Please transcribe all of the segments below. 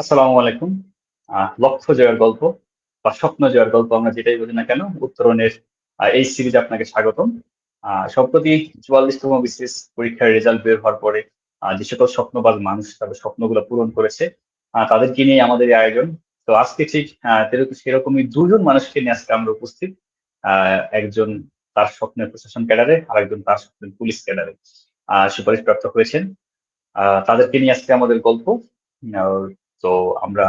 আসসালামু আলাইকুম। লক্ষ্য জয়ের গল্প বা স্বপ্ন জয়ের গল্প আমরা যেটাই বলি না কেন উত্তরণের এই সিরিজে আপনাকে স্বাগতম। সম্প্রতি চুয়াল্লিশতম বিসিএস পরীক্ষার রেজাল্ট বের হওয়ার পরে যে সকল স্বপ্নবাজ মানুষ তাদের স্বপ্নগুলো পূরণ করেছে তাদেরকে নিয়ে আমাদের এই আয়োজন। তো আজকে ঠিক আহ, সেরকমই দুজন মানুষকে নিয়ে আজকে আমরা উপস্থিত। একজন তার স্বপ্নের প্রশাসন ক্যাডারে আর একজন তার স্বপ্নের পুলিশ ক্যাডারে আহ, সুপারিশপ্রাপ্ত হয়েছেন। আহ, তাদেরকে নিয়ে আজকে আমাদের গল্প। তো আমরা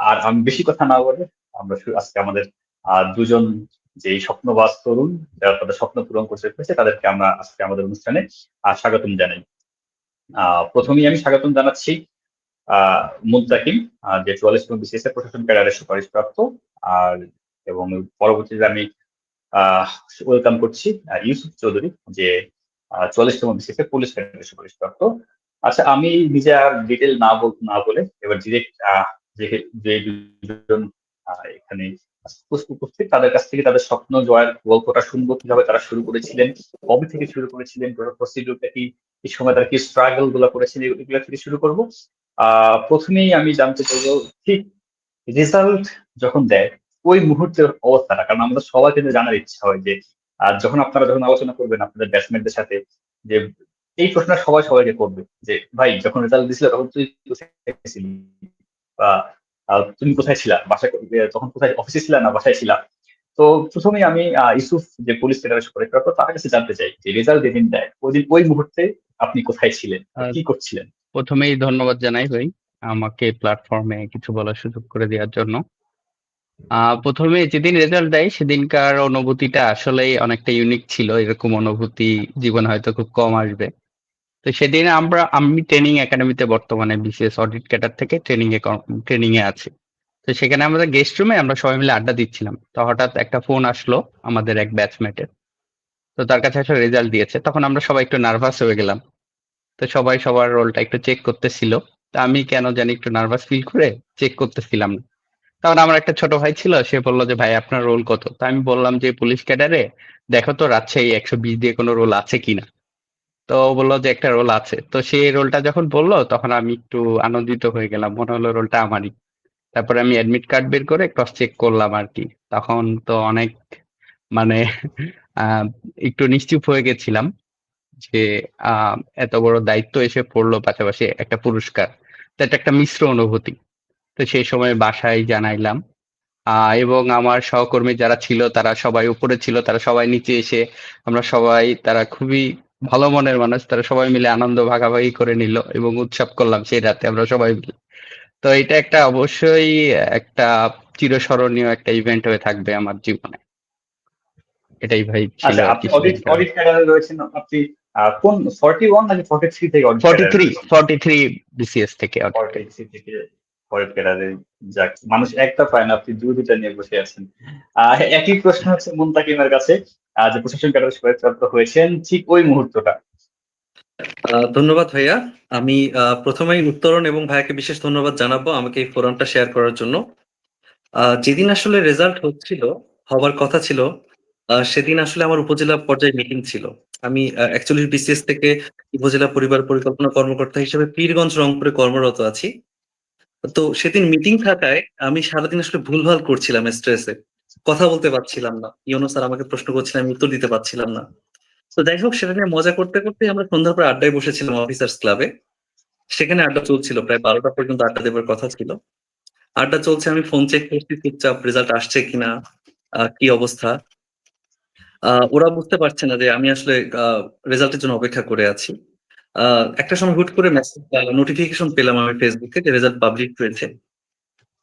আর আমি বেশি কথা না বলে আমরা আজকে আমাদের দুজন যে স্বপ্নবাজ তরুণ, যারা তাদের স্বপ্ন পূরণ করতে পেরেছে, তাদেরকে আমরা আজকে আমাদের অনুষ্ঠানে স্বাগতম জানাই। প্রথমেই আমি স্বাগতম জানাচ্ছি মুন্তাকিম যে চুয়াল্লিশতম বিসিএস এর প্রশাসন ক্যাডারের সুপারিশপ্রাপ্ত, আর, এবং পরবর্তীতে আমি ওয়েলকাম করছি ইউসুফ চৌধুরী, যে চুয়াল্লিশতম বিসিএস এর পুলিশ ক্যাডারের সুপারিশপ্রাপ্ত আচ্ছা আমি নিজে আর ডিটেল না বল না বলে এবার ডিরেক্ট যে দুজন এখানে উপস্থিত তাদের কাছ থেকে তাদের স্বপ্ন জয়ের গল্পটা শুনব কীভাবে তারা শুরু করেছিলেন কবে থেকে শুরু করেছিলেন প্রসিডিউরটা কি এই সময় তারা কি স্ট্রাগলগুলো করেছিলেন এগুলো থেকে শুরু করব। প্রথমেই আমি জানতে চাইব ঠিক রেজাল্ট যখন দেয় ওই মুহূর্তের অবস্থাটা কারণ আমাদের সবাই কিন্তু জানার ইচ্ছা হয় যে আহ, যখন আপনারা যখন আলোচনা করবেন আপনাদের ব্যাটসম্যানদের সাথে যে এই প্রশ্নটা সবাই সবাইকে করবে যে ভাই যখন রেজাল্ট দিছিল তখন তুই কোথায় ছিলি? বা তুমি কোথায় ছিলা? বাসায় তখন কোথায় অফিসে ছিলা না বাসায় ছিলা? তো প্রথমেই আমি ইউসুফ যে পুলিশ ক্যাডারের সুপারিশপ্রাপ্ত তার কাছে জানতে চাই যে রেজাল্ট যেদিন দেয় ওই দিন ওই মুহূর্তে আপনি কোথায় ছিলেন? কি করছিলেন? প্রথমেই ধন্যবাদ জানাই ভাই আমাকে প্ল্যাটফর্মে কিছু বলার সুযোগ করে দেওয়ার জন্য। আহ, প্রথমে যেদিন রেজাল্ট দেয় সেদিনকার অনুভূতিটা আসলেই অনেকটা ইউনিক ছিল। এরকম অনুভূতি জীবনে হয়তো খুব কম আসবে। তো সেদিন আমরা, আমি ট্রেনিং একাডেমিতে বর্তমানে বিসিএস অডিট ক্যাটার থেকে ট্রেনিং এ ট্রেনিং এ আছি। তো সেখানে আমাদের গেস্ট রুমে আমরা সবাই মিলে আড্ডা দিচ্ছিলাম। তো হঠাৎ একটা ফোন আসলো আমাদের এক ব্যাচমেটের তো তার কাছে আসলে রেজাল্ট দিয়েছে। তখন আমরা সবাই একটু নার্ভাস হয়ে গেলাম। তো সবাই সবার রোলটা একটু চেক করতেছিল। তা আমি কেন জানি একটু নার্ভাস ফিল করে চেক করতেছিলাম না। তখন আমার একটা ছোট ভাই ছিল, সে বলল যে, ভাই, আপনার রোল কত? তা আমি বললাম যে, পুলিশ ক্যাডারে দেখো তো রাজশাহী একশো বিশ দিয়ে কোনো রোল আছে কিনা? তো বলল যে একটা রোল আছে। তো সেই রোলটা যখন বলল, তখন আমি একটু আনন্দিত হয়ে গেলাম। মনে হলো রোলটা আমারই। তারপরে আমি অ্যাডমিট কার্ড বের করে ক্রস চেক করলাম আর কি। তখন তো অনেক মানে একটু নিশ্চুপ হয়ে গেছিলাম যে এত বড় দায়িত্ব এসে পড়ল পাশাপাশি একটা পুরস্কার। তো এটা একটা মিশ্র অনুভূতি। তো সেই সময় বাসায় জানাইলাম। এবং আমার সহকর্মী যারা ছিল, তারা সবাই উপরে ছিল, তারা সবাই নিচে এসে, আমরা সবাই, তারা খুবই ভালো মনের মানুষ তারা সবাই মিলে আনন্দ ভাগাভাগি করে নিল এবং উৎসব করলাম সেই রাতে আমরা সবাই মিলে। তো এটা একটা অবশ্যই একটা চিরস্মরণীয় একটা ইভেন্ট হয়ে থাকবে আমার জীবনে। এটাই ভাই ছিল আচ্ছা আপনি রয়েছেন কোন ফর্টি ওয়ান নাকি ফর্টি থ্রি থেকে audit forty three forty three BCS থেকে ফর্টি ক্যাডারে যাক মানুষ একটা পায় না আপনি দুই দুটা নিয়ে বসে আছেন। আহ, একই প্রশ্ন হচ্ছে মুন্তাকিমের কাছে। যে প্রশাসন ক্যাডারে হয়েছেন, ঠিক ওই মুহূর্তটা। ধন্যবাদ ভাইয়া। আমি প্রথমেই উত্তরণ এবং ভাইয়াকে বিশেষ ধন্যবাদ জানাব আমাকে এই ফোরামটা শেয়ার করার জন্য। যেদিন আসলে রেজাল্ট হচ্ছিল, হবার কথা ছিল সেদিন আসলে আমার উপজেলা পর্যায়ে মিটিং ছিল। আমি অ্যাকচুয়ালি বিসিএস থেকে উপজেলা পরিবার পরিকল্পনা কর্মকর্তা হিসেবে পীরগঞ্জ, রংপুরে কর্মরত আছি। তো সেদিন মিটিং থাকায় আমি সারাদিন আসলে ভুলভাল করছিলাম স্ট্রেসে কথা বলতে পারছিলাম না। ইউনো স্যার আমাকে প্রশ্ন করছিলাম আমি উত্তর দিতে পারছিলাম না। তো যাই হোক, সেটা নিয়ে মজা করতে করতে আমরা সন্ধ্যার পর আড্ডায় বসেছিলাম অফিসার্স ক্লাবে সেখানে আড্ডা চলছিল, প্রায় বারোটা পর্যন্ত আড্ডা দেবার কথা ছিল। আড্ডা চলছে, আমি ফোন চেক করছি, চুপচাপ রেজাল্ট আসছে কিনা কি অবস্থা? ওরা বুঝতে পারছে না যে আমি আসলে রেজাল্টের জন্য অপেক্ষা করে আছি। একটা সময় হুট করে মেসেজ নোটিফিকেশন পেলাম আমি ফেসবুকে যে রেজাল্ট পাবলিক হয়েছে।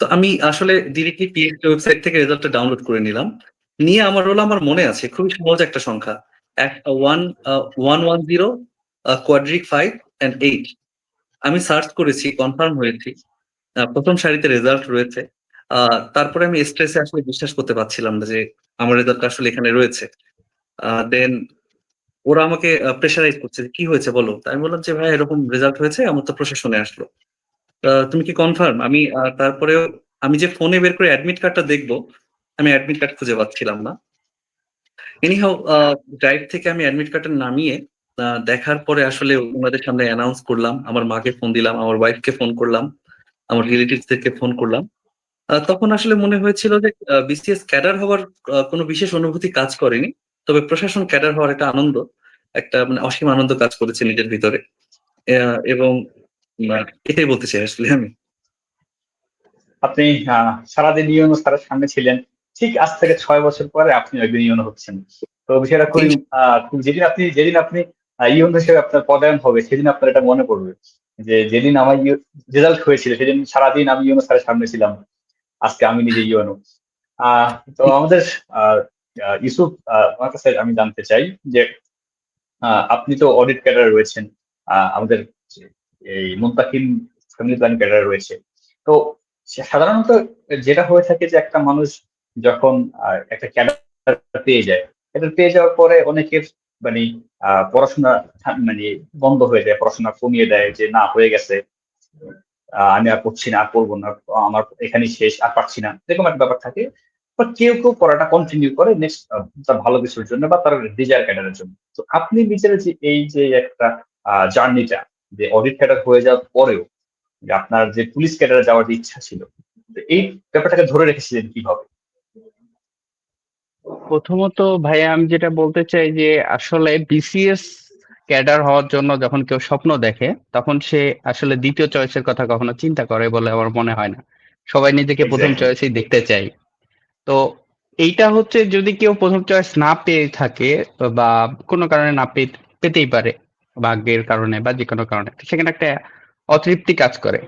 তো আমি আসলে ডিরেক্টলি পিএসসি ওয়েবসাইট থেকে রেজাল্টটা ডাউনলোড করে নিলাম। নিয়ে আমার হলো আমার মনে আছে, খুবই সহজ একটা সংখ্যা। এক one one one zero quadric five and eight আমি সার্চ করেছি কনফার্ম হয়েছি। প্রথম সারিতে রেজাল্ট রয়েছে। তারপরে আমি স্ট্রেসে আসলে বিশ্বাস করতে পারছিলাম না যে আমার রেজাল্ট আসলে এখানে রয়েছে। দেন ওরা আমাকে প্রেশারাইজ করছে কি হয়েছে বলো? আমি বললাম যে ভাই এরকম রেজাল্ট হয়েছে, আমার তো প্রশাসনে আসলো। তুমি কি কনফার্ম আমি তারপরেও আমি যে ফোনে বের করে অ্যাডমিট কার্ডটা দেখব, আমি অ্যাডমিট কার্ড খুঁজে পাচ্ছিলাম না। এনিহাও ড্রাইভ থেকে আমি অ্যাডমিট কার্ডটা নামিয়ে দেখার পরে আসলে ওনাদের সামনে অ্যানাউন্স করলাম। আমার মাকে ফোন দিলাম, আমার ওয়াইফকে ফোন করলাম, আমার রিলেটিভসদেরকে ফোন করলাম। তখন আসলে মনে হয়েছিল যে বিসিএস ক্যাডার হওয়ার কোনো বিশেষ অনুভূতি কাজ করেনি। তবে প্রশাসন ক্যাডার হওয়ার একটা আনন্দ, একটা মানে অসীম আনন্দ কাজ করেছে নিজের ভিতরে। এবং এটাই বলতে চাই আসলে আমি। আপনি সারাদিন ইউনো স্যারের সামনে ছিলেন। ঠিক আজ থেকে ছয় বছর পরে আপনি একদিন ইউনো হচ্ছেন। তো বিষয়টা খুবই খুব যেদিন আপনি যেদিন আপনি ইউনো হিসেবে আপনার পদায়ন হবে সেদিন আপনার এটা মনে পড়বে। যে যেদিন আমার রেজাল্ট হয়েছিল সেদিন সারাদিন আমি ইউনো স্যারের সামনে ছিলাম। আজকে আমি নিজে ইউনো। আহ তো আমাদের ইউসুফ আহ, আমার কাছে আমি জানতে চাই যে আপনি তো অডিট ক্যাডার রয়েছেন। আহ, আমাদের এই মুন্তাকিম ফ্যামিলি প্ল্যান ক্যাডার রয়েছে। তো সাধারণত যেটা হয়ে থাকে যে একটা মানুষ যখন একটা ক্যাডার পেয়ে যায় এটা পেয়ে যাওয়ার পরে অনেকের মানে পড়াশোনা মানে বন্ধ হয়ে যায়, পড়াশোনা কমিয়ে দেয় যে না, হয়ে গেছে। আমি আর পড়ছি না, আর পড়ব না, আমার এখানেই শেষ, আর পারছি না, এরকম একটা ব্যাপার থাকে। বা কেউ কেউ পড়াটা কন্টিনিউ করে নেক্সট তার ভালো কিছুর জন্য বা তার ডিজায়ার ক্যাডারের জন্য। তো আপনি নিজের যে এই যে একটা জার্নিটা যে অডিট ক্যাডার হয়ে যাওয়ার পরেও যে আপনার যে পুলিশ ক্যাডারে যাওয়ার যে ইচ্ছা ছিল এই ব্যাপারটাকে ধরে রেখেছিলেন কীভাবে? প্রথমত ভাইয়া আমি যেটা বলতে চাই যে আসলে বিসিএস ক্যাডার হওয়ার জন্য যখন কেউ স্বপ্ন দেখে তখন সে আসলে দ্বিতীয় চয়েসের কথা কখনো চিন্তা করে বলে আমার মনে হয় না। সবাই নিজেকে প্রথম চয়েসই দেখতে চাই তো এইটা হচ্ছে যদি কেউ প্রথম চয়েস না পেয়ে থাকে বা কোনো কারণে না পেতেই পারে ভাগ্যের কারণে বা যে কোনো কারণে সেখানে একটা অতৃপ্তি কাজ করে।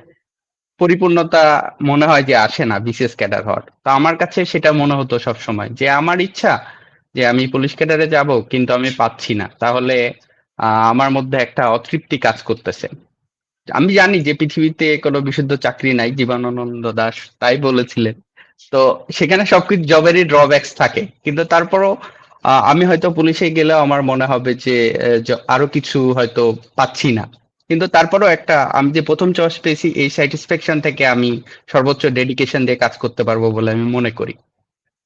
পরিপূর্ণতা মনে হয় যে আসে না বিসিএস ক্যাডার হওয়ার। তো আমার কাছে সেটা মনে হতো সব সময় যে আমার ইচ্ছা যে আমি পুলিশ ক্যাডারে যাব, কিন্তু আমি পাচ্ছি না। তাহলে আমার মধ্যে একটা অতৃপ্তি কাজ করতেছে। আমি জানি যে পৃথিবীতে কোনো বিশুদ্ধ চাকরি নাই, জীবনানন্দ দাস তাই বলেছিলেন। তো সেখানে সবকিছু জবেরই ড্রব্যাকস থাকে। কিন্তু তারপরও আমি হয়তো পুলিশে গেলেও আমার মনে হবে যে আরও কিছু হয়তো পাচ্ছি না। কিন্তু তারপরেও একটা, আমি যে প্রথম চয়েস পেয়েছি, এই স্যাটিসফ্যাকশন থেকে আমি সর্বোচ্চ ডেডিকেশন দিয়ে কাজ করতে পারব বলে আমি মনে করি।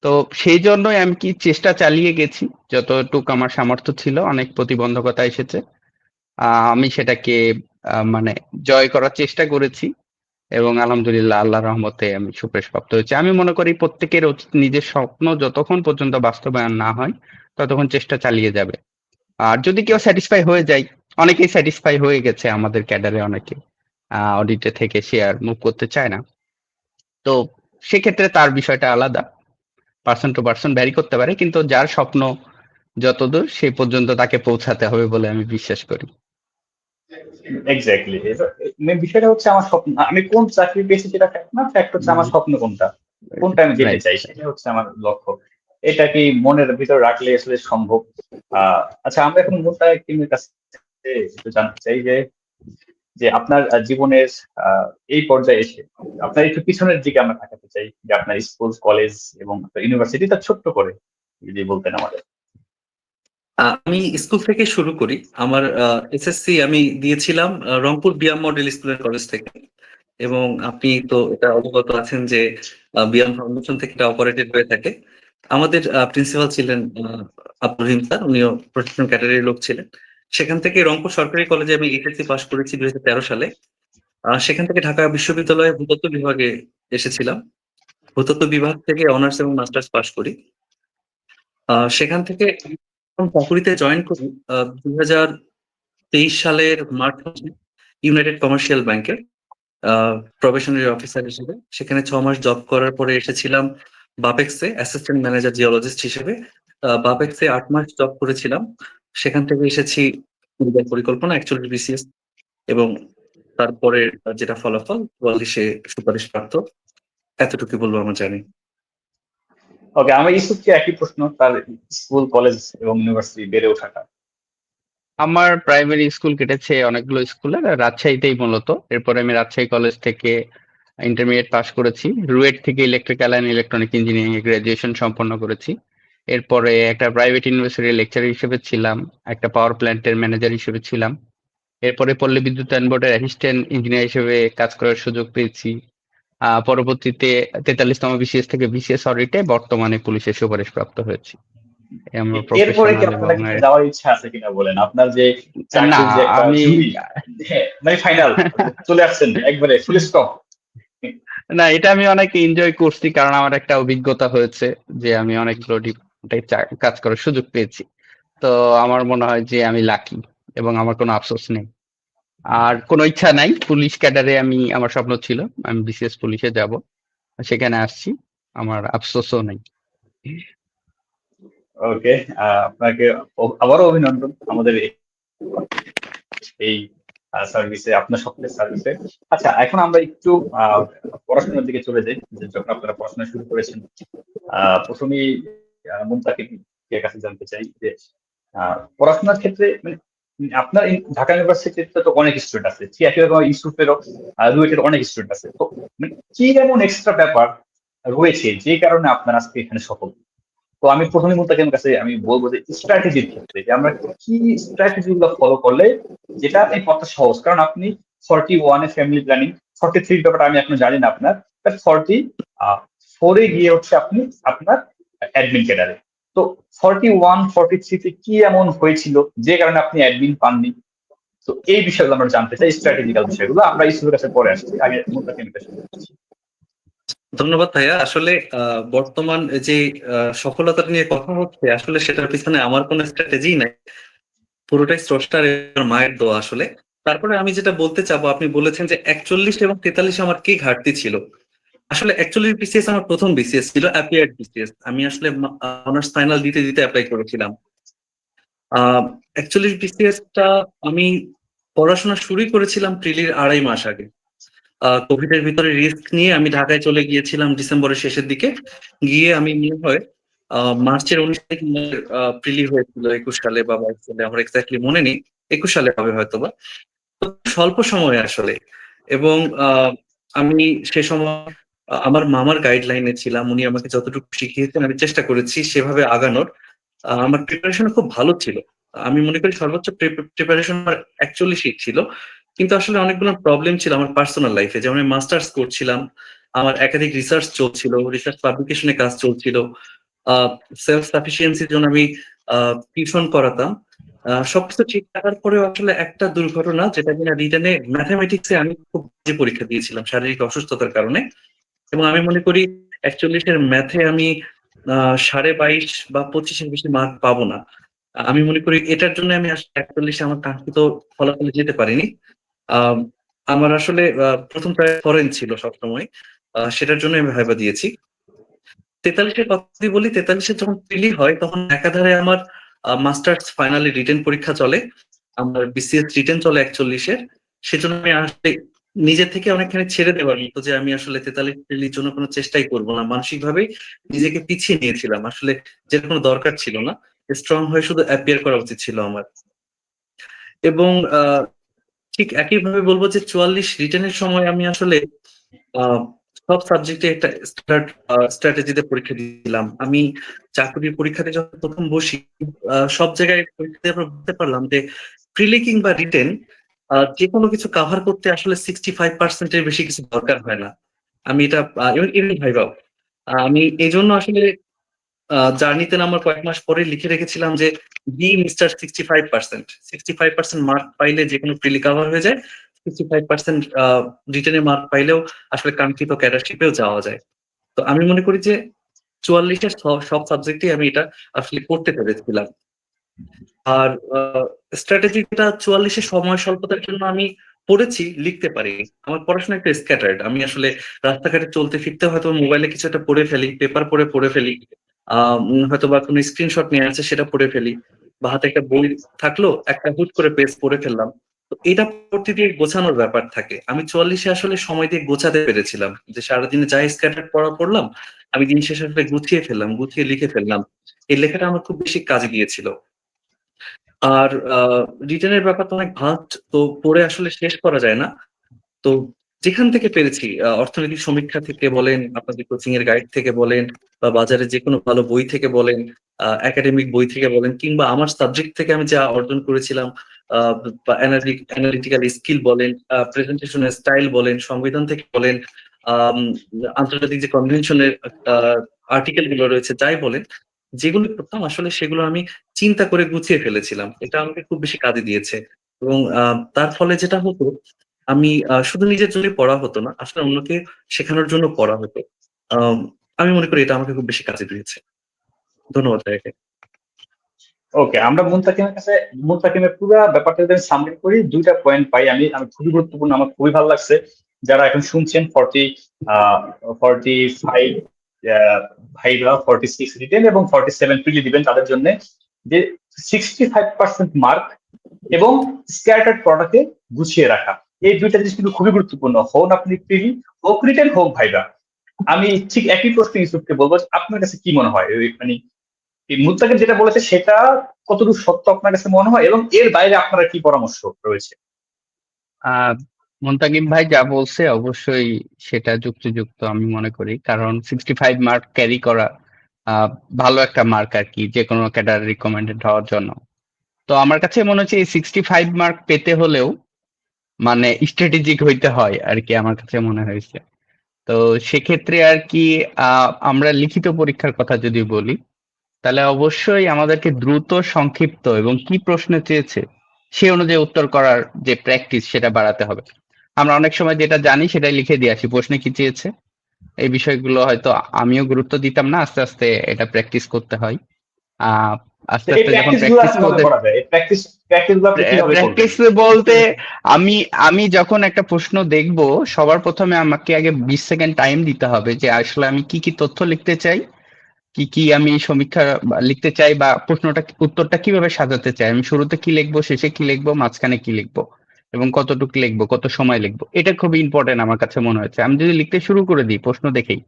তো সেই জন্যই আমি কি চেষ্টা চালিয়ে গেছি, যতটুকু আমার সামর্থ্য ছিল, অনেক প্রতিবন্ধকতা এসেছে। আমি সেটাকে মানে জয় করার চেষ্টা করেছি। এবং আলহামদুলিল্লাহ আল্লাহ রহমতে আমি সুপ্রেশ প্রাপ্ত হয়েছি। আমি মনে করি প্রত্যেকের নিজের স্বপ্ন যতক্ষণ পর্যন্ত বাস্তবায়ন না হয়, ততক্ষণ চেষ্টা চালিয়ে যাবে। আর যদি কেউ স্যাটিসফাই হয়ে যায়, অনেকেই স্যাটিসফাই হয়ে গেছে আমাদের ক্যাডারে অনেকে। অডিটে থেকে আর মুভ করতে চায় না। তো সেক্ষেত্রে তার বিষয়টা আলাদা। পার্সন টু পার্সন ভ্যারি করতে পারে, কিন্তু যার স্বপ্ন যতদূর সেই পর্যন্ত তাকে পৌঁছাতে হবে বলে আমি বিশ্বাস করি। এক্স্যাক্টলি বিষয়টা হচ্ছে আমার স্বপ্ন। আমি কোন চাকরি পেয়েছি সেটা ফ্যাক্ট না ফ্যাক্ট হচ্ছে আমার স্বপ্ন কোনটা? কোনটা আমি যেতে চাই সেটা হচ্ছে আমার লক্ষ্য। এটা কি মনের ভিতর রাখলে আসলে সম্ভব? আচ্ছা আমরা এখন মোটা টিমের কাছে একটু জানতে চাই যে যে আপনার জীবনের আহ, এই পর্যায়ে এসে আপনার একটু পিছনের দিকে আমরা তাকাতে চাই যে আপনার স্কুল কলেজ এবং ইউনিভার্সিটি তা ছোট্ট করে যদি বলতেন আমাদের। আমি স্কুল থেকে শুরু করি। আমার এসএসসি আমি দিয়েছিলাম রংপুর বিয়াম মডেল স্কুলের কলেজ থেকে। এবং আপনি তো এটা অবগত আছেন যে বিয়াম ফাউন্ডেশন থেকে এটা অপারেটেড হয়ে থাকে। আমাদের প্রিন্সিপাল ছিলেন আব্দুল রহিম স্যার। উনিও প্রশাসন ক্যাটাগরির লোক ছিলেন। সেখান থেকে রংপুর সরকারি কলেজে আমি এইচএসসি পাশ করেছি দুই হাজার তেরো সালে। সেখান থেকে ঢাকা বিশ্ববিদ্যালয়ে ভূতত্ত্ব বিভাগে এসেছিলাম। ভূতত্ত্ব বিভাগ থেকে অনার্স এবং মাস্টার্স পাশ করি। সেখান থেকে চাকুরিতে জয়েন করি দুই হাজার তেইশ সালের মার্চ মাসে ইউনাইটেড কমার্শিয়াল ব্যাংকে প্রবেশনারি অফিসার হিসেবে। সেখানে ছ মাস জব করার পরে এসেছিলাম বাপেক্সে অ্যাসিস্ট্যান্ট ম্যানেজার জিওলজিস্ট হিসেবে। বাপেক্সে আট মাস জব করেছিলাম। সেখান থেকে এসেছি পরিকল্পনা অ্যাকচুয়ালি বিসিএস এবং তারপরে যেটা ফলাফল চুয়াল্লিশে সুপারিশ প্রাপ্ত। এতটুকু বলব আমার জানি ওকে আমার ইউসুফকে একই প্রশ্ন, তার স্কুল, কলেজ এবং ইউনিভার্সিটি বেড়ে ওঠাটা। আমার প্রাইমারি স্কুল কেটেছে অনেকগুলো স্কুলে রাজশাহীতেই মূলত। এরপরে আমি রাজশাহী কলেজ থেকে ইন্টারমিডিয়েট পাশ করেছি। রুয়েট থেকে ইলেকট্রিক্যাল অ্যান্ড ইলেকট্রনিক ইঞ্জিনিয়ারিং এ গ্রাজুয়েশন সম্পন্ন করেছি। এরপরে একটা প্রাইভেট ইউনিভার্সিটির লেকচার হিসেবে ছিলাম, একটা পাওয়ার প্ল্যান্টের ম্যানেজার হিসেবে ছিলাম। এরপরে পল্লী বিদ্যুতায়ন বোর্ডের অ্যাসিস্ট্যান্ট ইঞ্জিনিয়ার হিসেবে কাজ করার সুযোগ পেয়েছি। পরবর্তীতে তেতাল্লিশতম বিসিএস থেকে বিসিএস অডিটে বর্তমানে পুলিশের সুপারিশ প্রাপ্ত হয়েছি। এরপরে কি আপনার যাওয়ার ইচ্ছা আছে কিনা বলেন? আপনার যে না চাকরির যে একটা আমি হ্যাঁ, মানে ফাইনাল চলে আসছেন একবারে ফুল স্টপ না এটা আমি অনেক এনজয় করছি কারণ আমার একটা অভিজ্ঞতা হয়েছে যে আমি অনেকগুলো কাজ করার সুযোগ পেয়েছি। তো আমার মনে হয় যে আমি লাকি এবং আমার কোনো আফসোস নেই। আর কোনো ইচ্ছা নাই, পুলিশ ক্যাডারে আমি, আমার স্বপ্ন ছিল, আমি বিসিএস পুলিশে যাব। সেখানে আসছি, আমার আফসোসও নেই। ওকে আপনাকে আবারও অভিনন্দন আমাদের এই- সার্ভিসে, আপনার স্বপ্নের সার্ভিসে। আচ্ছা এখন আমরা একটু পড়াশোনার দিকে চলে যাই যখন আপনারা পড়াশোনা শুরু করেছেন প্রথমেই এর কাছে জানতে চাই যে পড়াশোনার ক্ষেত্রে মানে আপনার ঢাকা ইউনিভার্সিটিতে তো অনেক স্টুডেন্ট আছে একইরকম ইউসুফেরও রুয়েটের অনেক স্টুডেন্ট আছে। তো মানে কি এমন এক্সট্রা ব্যাপার রয়েছে যে কারণে আপনার আজকে এখানে সফল? তো আমি প্রথমে মুমতাকিমের কাছে আমি বলব যে স্ট্র্যাটেজির ক্ষেত্রে যে আমরা কি স্ট্র্যাটেজি গুলো ফলো করলে যেটা এই পথটা সহজ, কারণ আপনি ফর্টি ওয়ানে ফ্যামিলি প্ল্যানিং ফর্টি থ্রি ব্যাপারটা আমি এখনও জানি না আপনার ফর্টি ফোরে গিয়ে হচ্ছে আপনি আপনার অ্যাডমিন ক্যাডারে তো ফর্টি ওয়ান ফর্টি থ্রিতে কি এমন হয়েছিল যে কারণে আপনি অ্যাডমিন পাননি? তো এই বিষয়গুলো আমরা জানতে চাই স্ট্র্যাটেজিক্যাল বিষয়গুলো। আমরা ইসুফের কাছে পরে আসছি। কাছে ধন্যবাদ ভাইয়া। আসলে বর্তমান যে সফলতা নিয়ে কথা হচ্ছে, আসলে সেটার পিছনে আমার কোনো স্ট্র্যাটেজি নাই। পুরোটাই স্রষ্টার মায়ের দোয়া আসলে। তারপরে আমি যেটা বলতে চাবো, আপনি বলেছেন যে একচল্লিশ এবং তেতাল্লিশ আমার কি ঘাটতি ছিল? আসলে একচল্লিশ বিসিএস আমার প্রথম বিসিএস ছিল অ্যাপিয়ার্ড বিসিএস আমি আসলে অনার্স ফাইনাল দিতে দিতে অ্যাপ্লাই করেছিলাম। একচল্লিশ বিসিএস টা আমি পড়াশোনা শুরুই করেছিলাম প্রিলির আড়াই মাস আগে। কোভিড এর ভিতরে রিস্ক নিয়ে আমি ঢাকায় চলে গিয়েছিলাম ডিসেম্বরের শেষের দিকে। গিয়ে আমি মনে হয় মার্চের উনিশ তারিখ প্রিলি হয়েছিল একুশ সালে বা বাইশ সালে, আমার এক্স্যাক্টলি মনে নেই। একুশ সালে হবে হয়তো বা স্বল্প সময়ে আসলে। এবং আমি সে সময় আমার মামার গাইডলাইনে ছিলাম, উনি আমাকে যতটুকু শিখিয়েছেন, আমি চেষ্টা করেছি সেভাবে আগানোর। আমার প্রিপারেশন খুব ভালো ছিল। আমি মনে করি সর্বোচ্চ প্রিপারেশন আমার অ্যাকচুয়ালি ছিল। কিন্তু আসলে অনেকগুলো প্রবলেম ছিল আমার পার্সোনাল লাইফে যেমন আমি মাস্টার্স করছিলাম, আমার একাধিক রিসার্চ চলছিল রিসার্চ পাবলিকেশনে কাজ চলছিল। সেলফ সাফিসিয়েন্সির জন্য আমি টিউশন করাতাম। সবকিছু ঠিক থাকার পরেও আসলে একটা দুর্ঘটনা, যেটা কিনা রিটার্নে ম্যাথামেটিক্সে আমি খুব বাজে পরীক্ষা দিয়েছিলাম, শারীরিক অসুস্থতার কারণে। এবং আমি মনে করি একচল্লিশের ম্যাথে আমি সাড়ে বাইশ বা পঁচিশের বেশি মার্ক পাবো না। আমি মনে করি এটার জন্য আমি আসলে একচল্লিশে আমার কাঙ্ক্ষিত ফলাফলে যেতে পারিনি। আম, আমার আসলে প্রথম প্রায় ফরেন ছিল সবসময়। সেটার জন্য আমি ভাইবা দিয়েছি। তেতাল্লিশের কথা যদি বলি তেতাল্লিশে যখন প্রিলি হয় তখন একাধারে আমার মাস্টার্স ফাইনালি রিটেন পরীক্ষা চলে। আমার বিসিএস রিটেন চলে একচল্লিশের সেজন্য আমি আসলে নিজে থেকে অনেকখানি ছেড়ে দেওয়ার মতো যে আমি আসলে তেতাল্লিশ জন্য কোনো চেষ্টাই করব না। মানসিক ভাবে নিজেকে পিছিয়ে নিয়েছিলাম। আসলে যেটা কোনো দরকার ছিল না স্ট্রং হয়ে শুধু অ্যাপিয়ার করা উচিত ছিল আমার। এবং ঠিক একইভাবে বলব যে চুয়াল্লিশ রিটেনের সময় আমি আসলে সব সাবজেক্টে একটা স্ট্র্যাটেজিতে পরীক্ষা দিয়েছিলাম আমি চাকরির পরীক্ষাতে যখন প্রথম বসি সব জায়গায় পরীক্ষা দিয়ে আমরা বুঝতে পারলাম যে প্রিলি কিংবা রিটেন যে কোনো কিছু কাভার করতে আসলে সিক্সটি ফাইভ পার্সেন্টের বেশি কিছু দরকার হয় না। আমি এটা ইভেন ভাইবাও আমি এই জন্য আসলে জার্নিতে নামার কয়েক মাস পরে লিখে রেখেছিলাম যে বি mister sixty five percent sixty five percent mark পাইলে যে কোনো প্রিলি কাভার হয়ে যায় সিক্সটি ফাইভ পার্সেন্ট রিটেনের মার্ক পাইলেও আসলে কাঙ্ক্ষিত ক্যাডারশিপেও যাওয়া যায়। তো আমি মনে করি যে, চুয়াল্লিশের সব সাবজেক্টে আমি এটা আসলে করতে পেরেছিলাম। আর স্ট্র্যাটেজিটা চুয়াল্লিশের সময় স্বল্পতার জন্য আমি পড়েছি, লিখতে পারি। আমার পড়াশোনা একটা স্ক্যাটার্ড আমি আসলে রাস্তাঘাটে চলতে, ফিরতে হয়তো মোবাইলে কিছু একটা পড়ে ফেলি পেপার পড়ে পড়ে ফেলি হয়তো বা কোনো স্ক্রিনশট নিয়ে আছে, সেটা পড়ে ফেলি, বা হাতে একটা বই থাকল, একটা হুট করে পেজ পড়ে ফেললাম। তো এটা পড়তে দিয়ে গোছানোর ব্যাপার থাকে। আমি চুয়াল্লিশে আসলে সময় দিয়ে গোছাতে পেরেছিলাম। যে সারাদিনে যাই স্ক্যাটার পড়া পড়লাম, আমি দিন শেষে গুছিয়ে ফেললাম, গুছিয়ে লিখে ফেললাম। এই লেখাটা আমার খুব বেশি কাজে দিয়েছিল। আর রিটার্নের ব্যাপারটা অনেক ভাস্ট তো পড়ে আসলে শেষ করা যায় না। তো যেখান থেকে পেরেছি অর্থনৈতিক সমীক্ষা থেকে বলেন, আপনাদের কোচিং এর গাইড থেকে বলেন, বা বাজারে যে কোনো ভালো বই থেকে বলেন একাডেমিক বই থেকে বলেন, কিংবা আমার সাবজেক্ট থেকে আমি যা অর্জন করেছিলাম অ্যানালিটিক্যাল স্কিল বলেন প্রেজেন্টেশনের স্টাইল বলেন, সংবিধান থেকে বলেন আন্তর্জাতিক যে কনভেনশনের আর্টিকেলগুলো রয়েছে, যাই বলেন যেগুলো করতাম আসলে সেগুলো আমি চিন্তা করে গুছিয়ে ফেলেছিলাম। এটা আমাকে খুব বেশি কাজে দিয়েছে। এবং তার ফলে যেটা হতো আমি শুধু নিজের জন্য পড়া হতো না আসলে অন্যকে শেখানোর জন্য পড়া হতো। আম, মনে করি এটা আমাকে খুব বেশি কাজে দিয়েছে। ধন্যবাদ ভাইয়াকে। ওকে আমরা মুনতাকিমের কাছে মুনতাকিমের পুরো ব্যাপারটা যদি সামরি করি দুইটা পয়েন্ট পাই। আমি আমি খুবই গুরুত্বপূর্ণ আমার খুবই ভালো লাগছে। যারা এখন শুনছেন ফর্টি ফর্টি ফাইভ ভাইরা ফর্টি সিক্স রিটেন এবং ফর্টি সেভেন প্রিলি দিবেন তাদের জন্য যে সিক্সটি ফাইভ পার্সেন্ট মার্ক এবং স্ক্যাটার্ড প্রোডাক্টে গুছিয়ে রাখা। এই দুইটা জিনিস কিন্তু খুবই গুরুত্বপূর্ণ। হন আপনি প্রিলি হোক রিটেন হোক ভাইবা আমি ঠিক একই প্রশ্ন ইউসুফকে বলব আপনার কাছে কি মনে হয়? মানে এই যেটা বলেছে সেটা কতটুকু সত্য আপনার কাছে মনে হয় এবং এর বাইরে আপনারা কি পরামর্শ রয়েছে? মুনতাকিম ভাই যা বলছে, অবশ্যই সেটা যুক্তিযুক্ত আমি মনে করি। কারণ সিক্সটি ফাইভ মার্ক ক্যারি করা ভালো একটা মার্ক আর কি, যে কোনো ক্যাডার রিকমেন্ডেড হওয়ার জন্য। তো আমার কাছে মনে হচ্ছে এই সিক্সটি ফাইভ মার্ক পেতে হলেও মানে স্ট্র্যাটেজিক হইতে হয় আর কি, আমার কাছে মনে হয়েছে। তো সেক্ষেত্রে আর কি আমরা লিখিত পরীক্ষার কথা যদি বলি, তাহলে অবশ্যই আমাদেরকে দ্রুত, সংক্ষিপ্ত এবং কি প্রশ্ন চেয়েছে সে অনুযায়ী উত্তর করার যে প্র্যাকটিস সেটা বাড়াতে হবে। আমরা অনেক সময় যেটা জানি সেটাই লিখে দিয়ে আসি। প্রশ্নে কি চেয়েছে? এই বিষয়গুলো হয়তো আমিও গুরুত্ব দিতাম না আস্তে আস্তে এটা প্র্যাকটিস করতে হয়। আস্তে আস্তে যখন প্র্যাকটিস করতে প্র্যাকটিস বলতে আমি আমি যখন একটা প্রশ্ন দেখব সবার প্রথমে আমাকে আগে বিশ সেকেন্ড টাইম দিতে হবে যে আসলে আমি কি কি তথ্য লিখতে চাই কি কি আমি সমীক্ষা লিখতে চাই বা প্রশ্নটা উত্তরটা কীভাবে সাজাতে চাই আমি শুরুতে কি লিখব শেষে কি লিখব মাঝখানে কি লিখব। এবং কতটুকু লিখব, কত সময় লিখব, এটা খুবই ইম্পর্টেন্ট আমার কাছে মনে হয়েছে। আমি যদি লিখতে শুরু করে দিই প্রশ্ন দেখেই,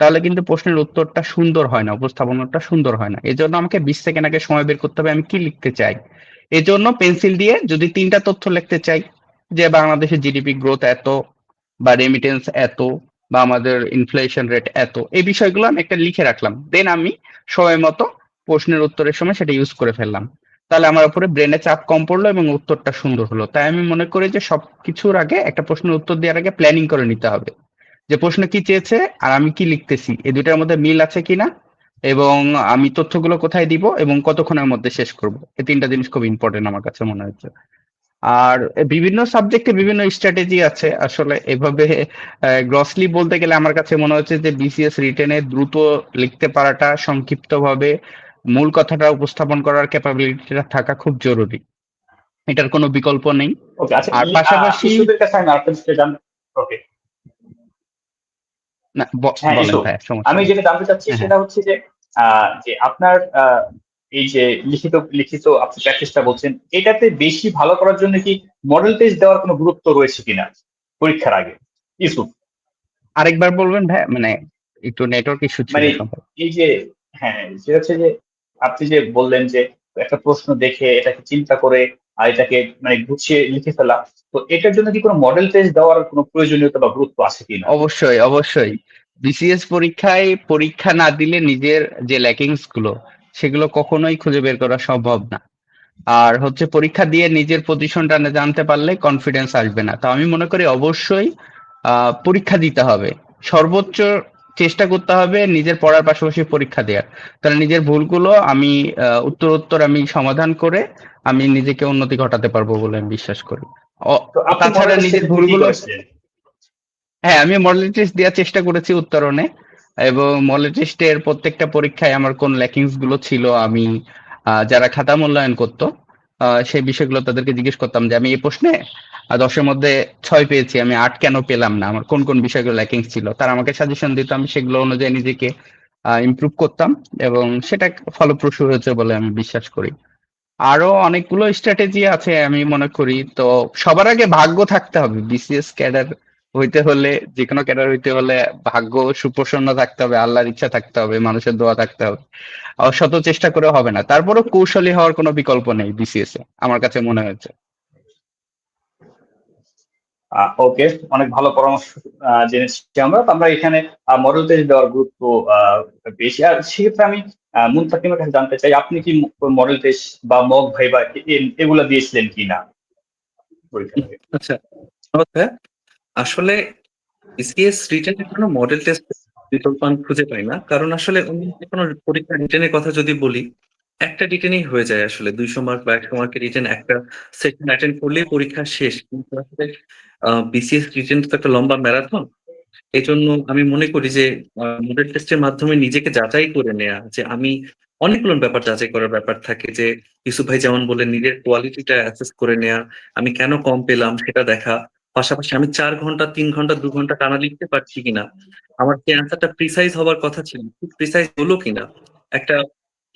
তাহলে কিন্তু প্রশ্নের উত্তরটা সুন্দর হয় না, উপস্থাপনাটা সুন্দর হয় না। এজন্য আমাকে বিশ সেকেন্ড আগে সময় বের করতে হবে আমি কি লিখতে চাই। এজন্য পেন্সিল দিয়ে যদি তিনটা তথ্য লিখতে চাই, যে বাংলাদেশের জিডিপি গ্রোথ এত বা রেমিটেন্স এত বা আমাদের ইনফ্লেশন রেট এত, এই বিষয়গুলো আমি একটা লিখে রাখলাম। দেন আমি সময় মতো প্রশ্নের উত্তরের সময় সেটা ইউজ করে ফেললাম। তাহলে আমার উপরে ব্রেনে চাপ কম পড়ল এবং উত্তরটা সুন্দর হলো। তাই আমি মনে করি যে সব কিছুর আগে একটা প্রশ্নের উত্তর দেওয়ার আগে প্ল্যানিং করে নিতে হবে। যে প্রশ্ন কি চেয়েছে আর আমি কি লিখতেছি, এই দুটার মধ্যে মিল আছে কিনা এবং আমি তথ্যগুলো কোথায় দিব এবং কতক্ষণের মধ্যে শেষ করব। এই তিনটা জিনিস খুব ইম্পর্টেন্ট আমার কাছে মনে হচ্ছে আর বিভিন্ন সাবজেক্টে বিভিন্ন স্ট্র্যাটেজি আছে। আসলে এভাবে গ্রসলি বলতে গেলে আমার কাছে মনে হচ্ছে যে বিসিএস রিটেনে দ্রুত লিখতে পারাটা সংক্ষিপ্তভাবে মূল কথাটা উপস্থাপন করার ক্যাপাবিলিটিটা থাকা খুব জরুরি। এটার কোনো বিকল্প নেই। আচ্ছা আর পাশাপাশি- আমি হ্যাঁ। যেটা জানতে চাচ্ছি হ্যাঁ, সেটা হচ্ছে যে আহ, যে আপনার এই যে লিখিত লিখিত আপনি প্র্যাকটিসটা বলছেন এটাতে বেশি ভালো করার জন্য কি মডেল টেস্ট দেওয়ার কোনো গুরুত্ব রয়েছে কিনা পরীক্ষার আগে? ইস্যু আরেকবার বলবেন ভাই মানে একটু নেটওয়ার্ক ইস্যু মানে এই যে হ্যাঁ সেটা হচ্ছে যে আপনি যে বললেন যে একটা প্রশ্ন দেখে এটাকে চিন্তা করে আর এটাকে মানে গুছিয়ে লিখে ফেলা, তো এটার জন্য কি কোনো মডেল টেস্ট দেওয়ার কোনো প্রয়োজনীয়তা বা গুরুত্ব আছে কিনা? অবশ্যই অবশ্যই। বিসিএস পরীক্ষায় পরীক্ষা না দিলে নিজের যে ল্যাকিংসগুলো, সেগুলো কখনোই খুঁজে বের করা সম্ভব না। আর হচ্ছে পরীক্ষা দিয়ে নিজের পজিশনটা জানতে পারলে কনফিডেন্স আসবে না। তো আমি মনে করি অবশ্যই পরীক্ষা দিতে হবে। সর্বোচ্চ চেষ্টা করতে হবে নিজের পড়ার পাশাপাশি পরীক্ষা দেওয়ার তাহলে নিজের ভুলগুলো আমি আহ, উত্তর উত্তর আমি সমাধান করে আমি নিজেকে উন্নতি ঘটাতে পারব বলে আমি বিশ্বাস করি। তাছাড়া নিজের ভুলগুলো হ্যাঁ আমি মডেল টেস্ট দেওয়ার চেষ্টা করেছি উত্তরণে এবং মডেল টেস্টের প্রত্যেকটা পরীক্ষায় আমার কোন ল্যাকিংসগুলো ছিল আমি আহ, যারা খাতা মূল্যায়ন করতো সেই বিষয়গুলো তাদেরকে জিজ্ঞেস করতাম যে আমি এই প্রশ্নে দশের মধ্যে ছয় পেয়েছি, আমি আট কেন পেলাম না? আমার কোন কোন বিষয়গুলো ল্যাকিংস ছিল? তারা আমাকে সাজেশন দিত, আমি সেগুলো অনুযায়ী নিজেকে ইমপ্রুভ করতাম এবং সেটা ফলপ্রসূ হয়েছে বলে আমি বিশ্বাস করি। আরও অনেকগুলো স্ট্র্যাটেজি আছে আমি মনে করি, তো সবার আগে ভাগ্য থাকতে হবে বিসিএস ক্যাডার হইতে হলে যে কোনো ক্যাডার হইতে হলে ভাগ্য সুপ্রসন্ন থাকতে হবে আল্লাহর ইচ্ছা থাকতে হবে মানুষের দোয়া থাকতে হবে। আর শত চেষ্টা করে হবে না। তারপরও কৌশলী হওয়ার কোনো বিকল্প নেই বিসিএস এ আমার কাছে মনে হয়েছে। ওকে অনেক ভালো পরামর্শ আহ, জেনেছি আমরা। তো আমরা এখানে মডেল টেস্ট দেওয়ার গুরুত্ব আহ, বেশি। আর সেক্ষেত্রে আমি আহ, মুনতাকিমের কাছে জানতে চাই আপনি কি মডেল টেস্ট বা মগ ভাই বা এগুলা দিয়েছিলেন কি না আচ্ছা। আসলে কোনো মডেল টেস্ট বিকল্প আমি খুঁজে পাই না। কারণ আসলে অন্য কোনো পরীক্ষা রিটেনের কথা যদি বলি, একটা রিটেনেই হয়ে যায় আসলে। দুইশো মার্ক বা একশো মার্কের রিটেন একটা সেশন অ্যাটেন্ড করলেই পরীক্ষা শেষ। কিন্তু আসলে বিসিএস রিটেন তো একটা লম্বা ম্যারাথন এই জন্য আমি মনে করি যে মডেল টেস্টের মাধ্যমে নিজেকে যাচাই করে নেয়া, যে আমি অনেকগুলো ব্যাপার যাচাই করার ব্যাপার থাকে যে, ইউসুফ ভাই যেমন বলে নিজের কোয়ালিটিটা অ্যাসেস করে নেওয়া আমি কেন কম পেলাম সেটা দেখা। পাশাপাশি আমি চার ঘণ্টা, তিন ঘণ্টা, দু ঘণ্টা টানা লিখতে পারছি কিনা? আমার যে অ্যান্সারটা প্রিসাইজ হওয়ার কথা ছিল? প্রিসাইজ হলো কিনা? একটা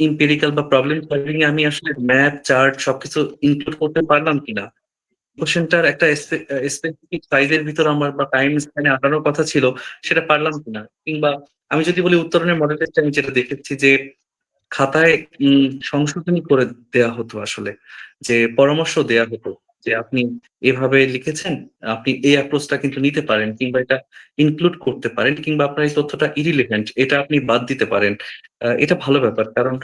ইম্পেরিক্যাল বা প্রবলেম সলভিং এ আমি আসলে ম্যাপ চার্ট সবকিছু ইনক্লুড করতে পারলাম কিনা? কোশ্চেনটার একটা স্পেসিফিক সাইজের ভিতর আমার বা টাইম স্প্যানে আনানোর কথা ছিল, সেটা পারলাম কিনা? কিংবা আমি যদি বলি উত্তরণের মডেল টেস্ট আমি যেটা দেখেছি যে, খাতায় সংশোধনী করে দেয়া হতো আসলে, যে পরামর্শ দেয়া হতো। যে আপনি এভাবে লিখেছেন, আপনি এই অ্যাপ্রোচটা কিন্তু নিতে পারেন কিংবা এটা ইনক্লুড করতে পারেন কিংবা আপনার এই তথ্যটা ইরিলেভেন্ট এটা আপনি বাদ দিতে পারেন। এটা ভালো ব্যাপার কারণ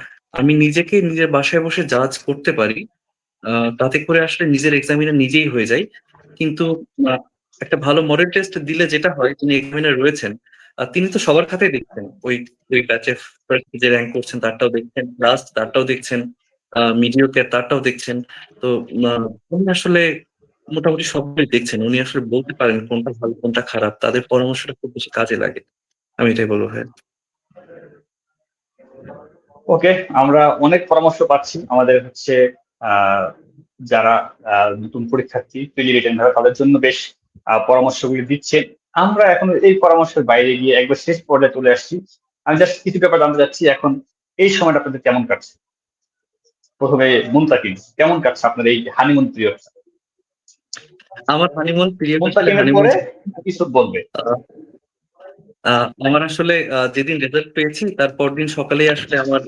আমি নিজেকে নিজের বাসায় বসে জাজ করতে পারি তাতে করে আসলে নিজের এক্সামিনার নিজেই হয়ে যায়। কিন্তু একটা ভালো মডেল টেস্ট দিলে যেটা হয় তিনি এক্সামিনার রয়েছেন তিনি তো সবার খাতায় দেখছেন। ওই ওই ব্যাচে যে র্যাঙ্ক করছেন, তারটাও দেখছেন লাস্ট তারটাও দেখছেন। মিডিওকের তারটাও দেখছেন। তো উনি আসলে মোটামুটি সবগুলোই দেখছেন। উনি আসলে বলতে পারেন কোনটা ভালো, কোনটা খারাপ। তাদের পরামর্শটা খুব বেশি কাজে লাগে। আমি এটাই বলব হ্যাঁ ওকে, আমরা অনেক পরামর্শ পাচ্ছি আমাদের হচ্ছে যারা নতুন পরীক্ষার্থী প্রিলি রিটেন হবে তাদের জন্য বেশ পরামর্শগুলি দিচ্ছে আমরা এখন এই পরামর্শের বাইরে গিয়ে একবার শেষ পর্যায়ে চলে আসছি। আমি জাস্ট কিছু ব্যাপার জানতে চাচ্ছি, এখন এই সময়টা আপনাদের কেমন কাটছে? প্রথমে মুনতাকিম কেমন কাটছে আপনার এই হানিমুন পিরিয়ড আমার হানিমুন পিরিয়ড পরে কিছু বলবে? আমার আসলে যেদিন রেজাল্ট পেয়েছি তারপর দিন সকালে আসলে আমার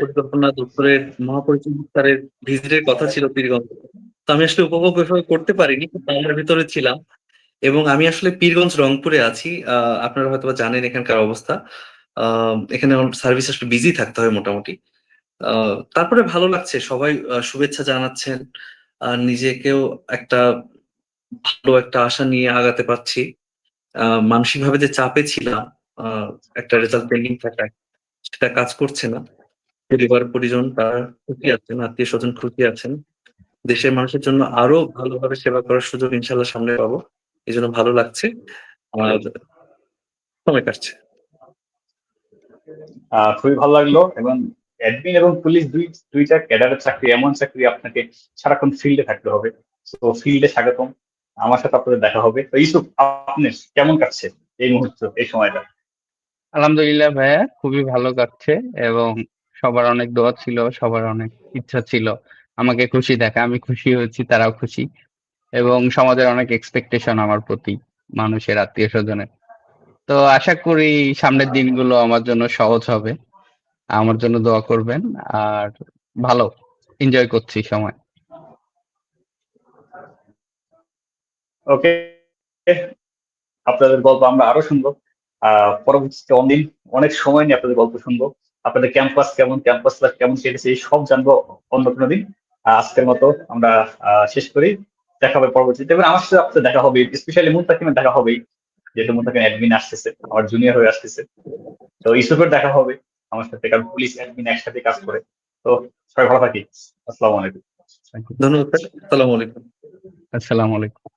পরিকল্পনা দপ্তরের মহাপরিচালক স্যারের ভিজিটের কথা ছিল পীরগঞ্জ। তো আমি আসলে উপভোগ করতে পারিনি কিন্তু আমার ভিতরে ছিলাম। এবং আমি আসলে পীরগঞ্জ রংপুরে আছি আহ, আপনারা হয়তো জানেন এখানকার অবস্থা। আহ, এখানে সার্ভিস আসলে বিজি থাকতে হয় মোটামুটি। তারপরে ভালো লাগছে। সবাই শুভেচ্ছা জানাচ্ছেন। আর নিজেকেও একটা ভালো একটা আশা নিয়ে আগাতে পারছি। মানসিকভাবে যে চাপে ছিলাম একটা রেজাল্ট পেন্ডিং থাকা সেটা কাজ করছে না। পরিবার, পরিজন, তারা খুশি আছেন, আত্মীয় স্বজন খুশি আছেন। দেশের মানুষের জন্য আরও ভালোভাবে সেবা করার সুযোগ ইনশাল্লাহ সামনে পাবো। এই জন্য ভালো লাগছে। আর সময় কাটছে। খুবই ভালো লাগল এবং অ্যাডমিন এবং পুলিশ দুই, দুইটা ক্যাডারের চাকরি, এমন চাকরি আপনাকে সারাক্ষণ ফিল্ডে থাকতে হবে। তো ফিল্ডে স্বাগতম। আমার সাথে আপনাদের দেখা হবে। তো ইউসুফ, আপনি কেমন কাটছে এই মুহূর্ত, এই সময়টা? আলহামদুলিল্লাহ ভাইয়া, খুবই ভালো কাটছে এবং সবার অনেক দোয়া ছিল, সবার অনেক ইচ্ছা ছিল। আমাকে খুশি দেখা, আমি খুশি হয়েছি, তারাও খুশি। এবং সমাজের অনেক এক্সপেকটেশন আমার প্রতি, মানুষের আত্মীয় স্বজনের তো আশা করি সামনের দিনগুলো আমার জন্য সহজ হবে। আমার জন্য দোয়া করবেন আর ভালো এনজয় করছি সময়। ওকে আপনাদের গল্প আমরা আরও শুনব। পরবর্তীতে অনেক অনেক সময় নিয়ে আপনাদের গল্প শুনব। আপনাদের ক্যাম্পাস কেমন ক্যাম্পাস লাইফ কেমন কেটেছে, এই সব জানব অন্য কোনো দিন। আজকের মতো আমরা শেষ করি। দেখা হবে পরবর্তীতে। এবং আমার সাথে আপনাদের দেখা হবে স্পেশালি মুন্তাকিমের দেখা হবেই। যেহেতু মুন্তাকিম অ্যাডমিন আসতেছে, আমার জুনিয়র হয়ে আসতেছে। তো ইউসুফের দেখা হবে। আমার সাথে কারণ পুলিশ অ্যাডমিন একসাথে কাজ করে। তো সবাই ভালো থাকি। আসসালামু আলাইকুম। ধন্যবাদ আসসালামু আলাইকুম। আসসালামু আলাইকুম।